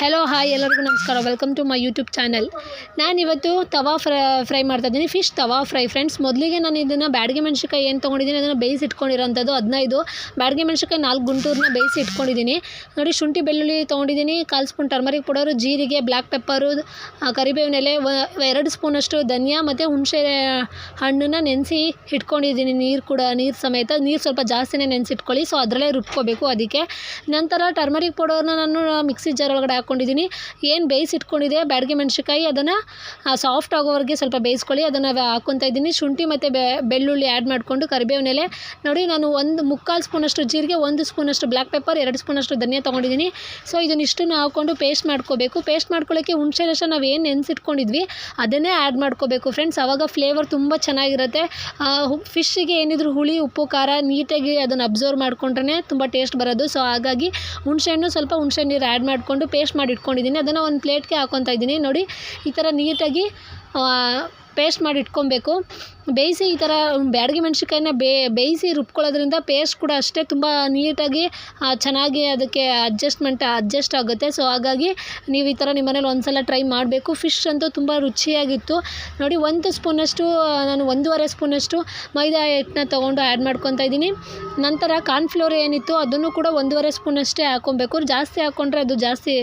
Hello hi ಎಲ್ಲರಿಗೂ ನಮಸ್ಕಾರ. Welcome to my YouTube channel ನಾನಿವತ್ತು ತವಾ ಫ್ರೈ ಫ್ರೈ ಮಾಡ್ತಾ ಇದ್ದೀನಿ. Fish tawa fry. ಫ್ರೆಂಡ್ಸ್ ಮೊದಲಿಗೆ ನಾನು ಇದನ್ನು ಬ್ಯಾಡಗೆ ಮೆಣಸಿನ್ಕಾಯಿ ಏನು ತೊಗೊಂಡಿದ್ದೀನಿ? ಅದನ್ನು ಬೇಯಿಸಿ ಇಟ್ಕೊಂಡಿರೋಂಥದ್ದು ಹದಿನೈದು. ಬ್ಯಾಡಗೆ ಮೆಣಸಿನ್ಕಾಯಿ ನಾಲ್ಕು ಗುಂಟೂರನ್ನ ಬೇಯಿಸಿ ಇಟ್ಕೊಂಡಿದ್ದೀನಿ. ನೋಡಿ, ಶುಂಠಿ ಬೆಳ್ಳುಳ್ಳಿ ತೊಗೊಂಡಿದ್ದೀನಿ. ಕಾಲು ಸ್ಪೂನ್ ಟರ್ಮರಿಕ್ ಪೌಡರು, ಜೀರಿಗೆ ಬ್ಲ್ಯಾಕ್ ಪೆಪ್ಪರು ಕರಿಬೇವಿನ ಎಲೆ ಎರಡು ಸ್ಪೂನಷ್ಟು ಧನಿಯಾ ಮತ್ತು ಹುಣಸೆ ಹಣ್ಣನ್ನು ನೆನೆಸಿ ಇಟ್ಕೊಂಡಿದ್ದೀನಿ. ನೀರು ಕೂಡ, ನೀರು ಸಮೇತ. ನೀರು ಸ್ವಲ್ಪ ಜಾಸ್ತಿನೇ ನೆನೆಸಿಟ್ಕೊಳ್ಳಿ. ಸೊ ಅದರಲ್ಲೇ ರುಬ್ಕೋಬೇಕು ಅದಕ್ಕೆ. ನಂತರ ಟರ್ಮರಿಕ್ ಪೌಡರ್ನ ನಾನು ಮಿಕ್ಸಿ ಜಾರ್ ಒಳಗಡೆ ಹಾಕ್ಕೊಂಡಿದ್ದೀನಿ ಏನು ಬೇಯಿಸಿಟ್ಕೊಂಡಿದೆ ಬ್ಯಾಡ್ಗೆ ಮೆಣಸಿನ್ಕಾಯಿ, ಅದನ್ನು ಸಾಫ್ಟ್ ಆಗೋವರೆಗೆ ಸ್ವಲ್ಪ ಬೇಯಿಸ್ಕೊಳ್ಳಿ. ಅದನ್ನು ಹಾಕ್ಕೊತಾ ಇದ್ದೀನಿ. ಶುಂಠಿ ಮತ್ತು ಬೆಳ್ಳುಳ್ಳಿ ಆ್ಯಡ್ ಮಾಡಿಕೊಂಡು ಕರಿಬೇವಿನ ಎಲೆ. ನೋಡಿ, ನಾನು ಒಂದು ಮುಕ್ಕಾಲು ಸ್ಪೂನಷ್ಟು ಜೀರಿಗೆ, ಒಂದು ಸ್ಪೂನಷ್ಟು ಬ್ಲ್ಯಾಕ್ ಪೆಪ್ಪರ್ ಎರಡು ಸ್ಪೂನಷ್ಟು ಧನಿಯಾ ತೊಗೊಂಡಿದ್ದೀನಿ. ಸೊ ಇದನ್ನಿಷ್ಟನ್ನು ಹಾಕ್ಕೊಂಡು ಪೇಸ್ಟ್ ಮಾಡ್ಕೋಬೇಕು. ಪೇಸ್ಟ್ ಮಾಡ್ಕೊಳ್ಳೋಕ್ಕೆ ಹುಣಸೆ ರಸ ನಾವು ಏನು ನೆನೆಸಿಟ್ಕೊಂಡಿದ್ವಿ, ಅದನ್ನೇ ಆ್ಯಡ್ ಮಾಡ್ಕೋಬೇಕು ಫ್ರೆಂಡ್ಸ್ ಆವಾಗ ಫ್ಲೇವರ್ ತುಂಬ ಚೆನ್ನಾಗಿರುತ್ತೆ. ಫಿಶ್ಶಿಗೆ ಏನಿದ್ರು ಹುಳಿ, ಉಪ್ಪು, ಖಾರ ನೀಟಾಗಿ ಅದನ್ನು ಅಬ್ಸರ್ವ್ ಮಾಡ್ಕೊಂಡ್ರೆ ತುಂಬ ಟೇಸ್ಟ್ ಬರೋದು. ಸೊ ಹಾಗಾಗಿ ಹುಣಸೆಹಣ್ಣು ಸ್ವಲ್ಪ ಹುಣಸೆ ನೀರು ಆ್ಯಡ್ ಮಾಡಿಕೊಂಡು ಪೇಸ್ಟ್ ಮಾಡಿ ಇಟ್ಕೊಂಡಿದ್ದೀನಿ. ಅದನ್ನು ಒಂದು ಪ್ಲೇಟ್ಗೆ ಹಾಕ್ಕೊತಾ ಇದ್ದೀನಿ. ನೋಡಿ ಈ ಥರ ನೀಟಾಗಿ ಪೇಸ್ಟ್ ಮಾಡಿ ಇಟ್ಕೊಬೇಕು. ಬೇಯಿಸಿ ಈ ಥರ ಬ್ಯಾಡಗಿ ಮೆಣಸಿನ್ಕಾಯಿನ ಬೇಯಿಸಿ ರುಬ್ಕೊಳ್ಳೋದ್ರಿಂದ ಪೇಸ್ಟ್ ಕೂಡ ಅಷ್ಟೇ ತುಂಬ ನೀಟಾಗಿ ಚೆನ್ನಾಗಿ ಅದಕ್ಕೆ ಅಡ್ಜಸ್ಟ್ಮೆಂಟ್ ಅಡ್ಜಸ್ಟ್ ಆಗುತ್ತೆ. ಸೊ ಹಾಗಾಗಿ ನೀವು ಈ ಥರ ನಿಮ್ಮ ಮನೇಲಿ ಒಂದ್ಸಲ ಟ್ರೈ ಮಾಡಬೇಕು. ಫಿಶ್ ಅಂತೂ ತುಂಬ ರುಚಿಯಾಗಿತ್ತು. ನೋಡಿ, ಒಂದು ಸ್ಪೂನಷ್ಟು ನಾನು ಒಂದೂವರೆ ಸ್ಪೂನಷ್ಟು ಮೈದಾ ಹಿಟ್ಟನ್ನ ತೊಗೊಂಡು ಆ್ಯಡ್ ಮಾಡ್ಕೊತಾ ಇದ್ದೀನಿ. ನಂತರ ಕಾರ್ನ್ಫ್ಲೋರ್ ಏನಿತ್ತು ಅದನ್ನು ಕೂಡ ಒಂದೂವರೆ ಸ್ಪೂನಷ್ಟೇ ಹಾಕ್ಕೊಬೇಕು. ಜಾಸ್ತಿ ಹಾಕ್ಕೊಂಡ್ರೆ ಅದು ಜಾಸ್ತಿ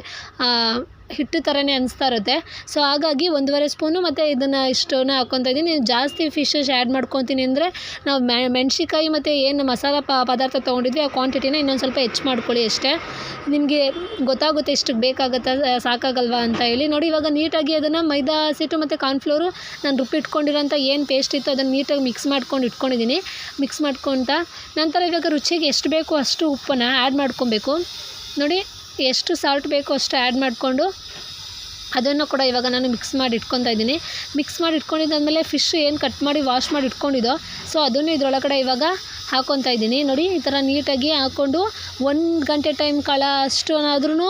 ಹಿಟ್ಟು ಥರನೇ ಅನಿಸ್ತಾ ಇರುತ್ತೆ. ಸೊ ಹಾಗಾಗಿ ಒಂದೂವರೆ ಸ್ಪೂನು ಮತ್ತು ಇದನ್ನು ಇಷ್ಟನ್ನು ಹಾಕ್ಕೊತಾ ಇದ್ದೀನಿ. ಜಾಸ್ತಿ ಫಿಶಸ್ ಆ್ಯಡ್ ಮಾಡ್ಕೊತೀನಿ ಅಂದರೆ ನಾವು ಮೆಣಸಿಕಾಯಿ ಮತ್ತು ಏನು ಮಸಾಲ ಪದಾರ್ಥ ತೊಗೊಂಡಿದ್ವಿ, ಆ ಕ್ವಾಂಟಿಟಿನ ಇನ್ನೊಂದು ಸ್ವಲ್ಪ ಹೆಚ್ಚು ಮಾಡ್ಕೊಳ್ಳಿ ಅಷ್ಟೇ. ನಿಮಗೆ ಗೊತ್ತಾಗುತ್ತೆ ಎಷ್ಟಕ್ಕೆ ಬೇಕಾಗುತ್ತೆ, ಸಾಕಾಗಲ್ವಾ ಅಂತ ಹೇಳಿ. ನೋಡಿ, ಇವಾಗ ನೀಟಾಗಿ ಅದನ್ನು ಮೈದಾ ಹಸಿಟ್ಟು ಮತ್ತು ಕಾರ್ನ್ಫ್ಲೋರು ನಾನು ರುಬ್ಬಿಟ್ಕೊಂಡಿರೋಂಥ ಏನು ಪೇಸ್ಟ್ ಇತ್ತು ಅದನ್ನು ನೀಟಾಗಿ ಮಿಕ್ಸ್ ಮಾಡ್ಕೊಂಡು ಇಟ್ಕೊಂಡಿದ್ದೀನಿ. ಮಿಕ್ಸ್ ಮಾಡ್ಕೊತ ನಂತರ ಇವಾಗ ರುಚಿಗೆ ಎಷ್ಟು ಬೇಕು ಅಷ್ಟು ಉಪ್ಪನ್ನು ಆ್ಯಡ್ ಮಾಡ್ಕೊಬೇಕು. ನೋಡಿ ಎಷ್ಟು ಸಾಲ್ಟ್ ಬೇಕೋ ಅಷ್ಟು ಆ್ಯಡ್ ಮಾಡಿಕೊಂಡು ಅದನ್ನು ಕೂಡ ಇವಾಗ ನಾನು ಮಿಕ್ಸ್ ಮಾಡಿ ಇಟ್ಕೊತಾ ಇದ್ದೀನಿ. ಮಿಕ್ಸ್ ಮಾಡಿ ಇಟ್ಕೊಂಡಿದ್ದಾದಮೇಲೆ ಫಿಶ್ ಏನು ಕಟ್ ಮಾಡಿ ವಾಶ್ ಮಾಡಿ ಇಟ್ಕೊಂಡಿದ್ದೋ ಸೊ ಅದನ್ನು ಇದರೊಳಗಡೆ ಇವಾಗ ಹಾಕ್ಕೊತಾ ಇದ್ದೀನಿ. ನೋಡಿ, ಈ ಥರ ನೀಟಾಗಿ ಹಾಕ್ಕೊಂಡು ಒಂದು ಗಂಟೆ ಟೈಮ್ ಕಾಲ ಅಷ್ಟುನಾದ್ರೂ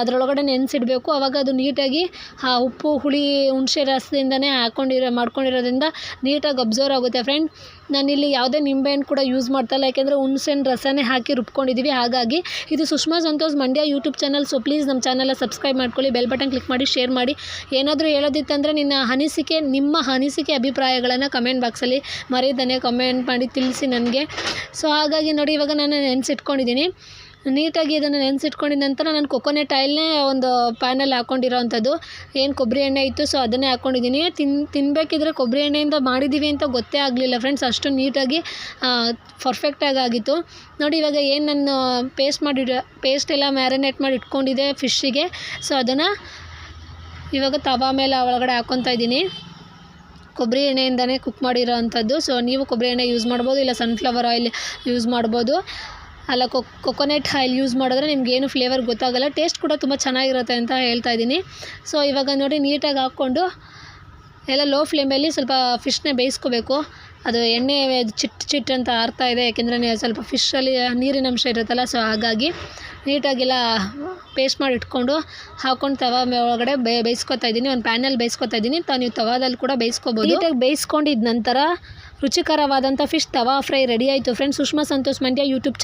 ಅದರೊಳಗಡೆ ನೆನೆಸಿಡಬೇಕು. ಆವಾಗ ಅದು ನೀಟಾಗಿ, ಆ, ಉಪ್ಪು, ಹುಳಿ, ಹುಣಸೆ ರಸದಿಂದನೇ ಹಾಕ್ಕೊಂಡಿರೋ ಮಾಡ್ಕೊಂಡಿರೋದ್ರಿಂದ ನೀಟಾಗಿ ಅಬ್ಸರ್ವ್ ಆಗುತ್ತೆ ಫ್ರೆಂಡ್ ನಾನಿಲ್ಲಿ ಯಾವುದೇ ನಿಂಬೆಹಣ್ಣು ಕೂಡ ಯೂಸ್ ಮಾಡ್ತಾಯಿಲ್ಲ ಯಾಕೆಂದರೆ ಹುಣ್ಸೆಹಣ್ಣು ರಸನೇ ಹಾಕಿ ರುಬ್ಕೊಂಡಿದ್ದೀವಿ ಹಾಗಾಗಿ ಇದು Sushma Santosh Mandya YouTube channel so please ನಮ್ಮ ಚಾನಲ್ನ ಸಬ್ಸ್ಕ್ರೈಬ್ ಮಾಡ್ಕೊಳ್ಳಿ. ಬೆಲ್ ಬಟನ್ ಕ್ಲಿಕ್ ಮಾಡಿ ಶೇರ್ ಮಾಡಿ. ಏನಾದರೂ ಹೇಳೋದಿತ್ತಂದರೆ ನಿನ್ನ ಅನಿಸಿಕೆ ನಿಮ್ಮ ಅನಿಸಿಕೆ ಅಭಿಪ್ರಾಯಗಳನ್ನು ಕಮೆಂಟ್ ಬಾಕ್ಸಲ್ಲಿ ಮರೀದನೆ ಕಮೆಂಟ್ ಮಾಡಿ, ತಿಳಿಸಿ ನನಗೆ. ಸೊ ಹಾಗಾಗಿ ನೋಡಿ, ಇವಾಗ ನಾನು ನೆನೆಸಿಟ್ಕೊಂಡಿದ್ದೀನಿ ನೀಟಾಗಿ ಇದನ್ನು ನೆನೆಸಿಟ್ಕೊಂಡಿದ ನಂತರ ನಾನು ಕೊಕೊನೆಟ್ ಆಯಿಲ್ನೇ ಒಂದು ಪ್ಯಾನಲ್ಲಿ ಹಾಕ್ಕೊಂಡಿರೋ ಅಂಥದ್ದು ಏನು ಕೊಬ್ಬರಿ ಎಣ್ಣೆ ಇತ್ತು ಸೊ ಅದನ್ನೇ ಹಾಕ್ಕೊಂಡಿದ್ದೀನಿ ತಿನ್ ತಿನ್ನಬೇಕಿದ್ರೆ ಕೊಬ್ಬರಿ ಎಣ್ಣೆಯಿಂದ ಮಾಡಿದ್ದೀವಿ ಅಂತ ಗೊತ್ತೇ ಆಗಲಿಲ್ಲ ಫ್ರೆಂಡ್ಸ್ ಅಷ್ಟು ನೀಟಾಗಿ ಪರ್ಫೆಕ್ಟಾಗಿ ಆಗಿತ್ತು ನೋಡಿ ಇವಾಗ ಏನು ನಾನು ಪೇಸ್ಟ್ ಮಾಡಿ ಪೇಸ್ಟ್ ಎಲ್ಲ ಮ್ಯಾರಿನೇಟ್ ಮಾಡಿ ಇಟ್ಕೊಂಡಿದ್ದೆ ಫಿಶ್ಶಿಗೆ ಸೊ ಅದನ್ನು ಇವಾಗ ತವಾ ಮೇಲೆ ಒಳಗಡೆ ಹಾಕ್ಕೊತಾ ಇದ್ದೀನಿ. ಕೊಬ್ಬರಿ ಎಣ್ಣೆಯಿಂದನೇ ಕುಕ್ ಮಾಡಿರೋ ಅಂಥದ್ದು ಸೊ ನೀವು ಕೊಬ್ಬರಿ ಎಣ್ಣೆ ಯೂಸ್ ಮಾಡ್ಬೋದು, ಇಲ್ಲ ಸನ್ಫ್ಲವರ್ ಆಯಿಲ್ ಯೂಸ್ ಮಾಡ್ಬೋದು. ಅಲ್ಲ ಕೊಕೊನೆಟ್ ಆಯಿಲ್ ಯೂಸ್ ಮಾಡಿದ್ರೆ ನಿಮಗೇನು ಫ್ಲೇವರ್ ಗೊತ್ತಾಗಲ್ಲ. ಟೇಸ್ಟ್ ಕೂಡ ತುಂಬ ಚೆನ್ನಾಗಿರುತ್ತೆ ಅಂತ ಹೇಳ್ತಾ ಇದ್ದೀನಿ. ಸೊ ಇವಾಗ ನೋಡಿ ನೀಟಾಗಿ ಹಾಕ್ಕೊಂಡು, ಎಲ್ಲ ಲೋ ಫ್ಲೇಮಲ್ಲಿ ಸ್ವಲ್ಪ ಫಿಶ್ನ ಬೇಯಿಸ್ಕೋಬೇಕು. ಅದು ಎಣ್ಣೆ ಚಿಟ್ ಚಿಟ್ ಅಂತ ಆರ್ತಾ ಇದೆ, ಯಾಕೆಂದರೆ ಸ್ವಲ್ಪ ಫಿಶಲ್ಲಿ ನೀರಿನ ಅಂಶ ಇರುತ್ತಲ್ಲ ಸೊ ಹಾಗಾಗಿ ನೀಟಾಗೆಲ್ಲ ಪೇಸ್ಟ್ ಮಾಡಿ ಇಟ್ಕೊಂಡು ಹಾಕ್ಕೊಂಡು ತವಾ ಒಳಗಡೆ ಬೇಯಿಸ್ಕೊತಾ ಇದ್ದೀನಿ. ಒಂದು ಪ್ಯಾನಲ್ಲಿ ಬೇಯಿಸ್ಕೊತಾ ಇದ್ದೀನಿ. ತ, ನೀವು ತವಾದಲ್ಲಿ ಕೂಡ ಬೇಯಿಸ್ಕೋಬೋದು. ನೀಟಾಗಿ ಬೇಯಿಸ್ಕೊಂಡಿದ್ದ ನಂತರ ರುಚಿಕರವಾದಂಥ ಫಿಶ್ ತವಾ ಫ್ರೈ ರೆಡಿ ಆಯಿತು. Friends Sushma Santosh Mandya YouTube